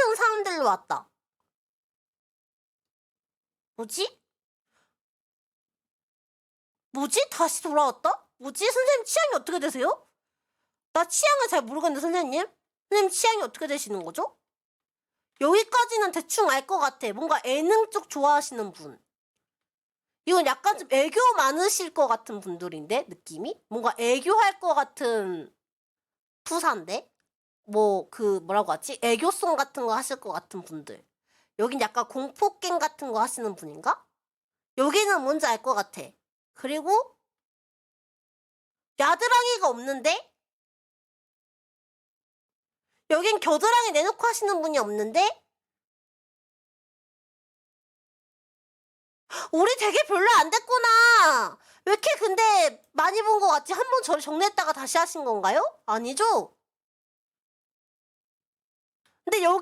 아쉬운 사람들로 왔다. 뭐지? 뭐지? 다시 돌아왔다? 뭐지? 선생님 취향이 어떻게 되세요? 나 취향을 잘 모르겠는데 선생님? 선생님 취향이 어떻게 되시는 거죠? 여기까지는 대충 알 것 같아. 뭔가 예능 쪽 좋아하시는 분. 이건 약간 좀 애교 많으실 것 같은 분들인데 느낌이 뭔가 애교할 것 같은 푸사인데 뭐 그 뭐라고 하지 애교송 같은 거 하실 것 같은 분들 여긴 약간 공포 게임 같은 거 하시는 분인가 여기는 뭔지 알 것 같아 그리고 야드랑이가 없는데 여긴 겨드랑이 내놓고 하시는 분이 없는데 우리 되게 별로 안 됐구나. 왜 이렇게 근데 많이 본 것 같지? 한 번 저를 정리했다가 다시 하신 건가요? 아니죠? 근데 여기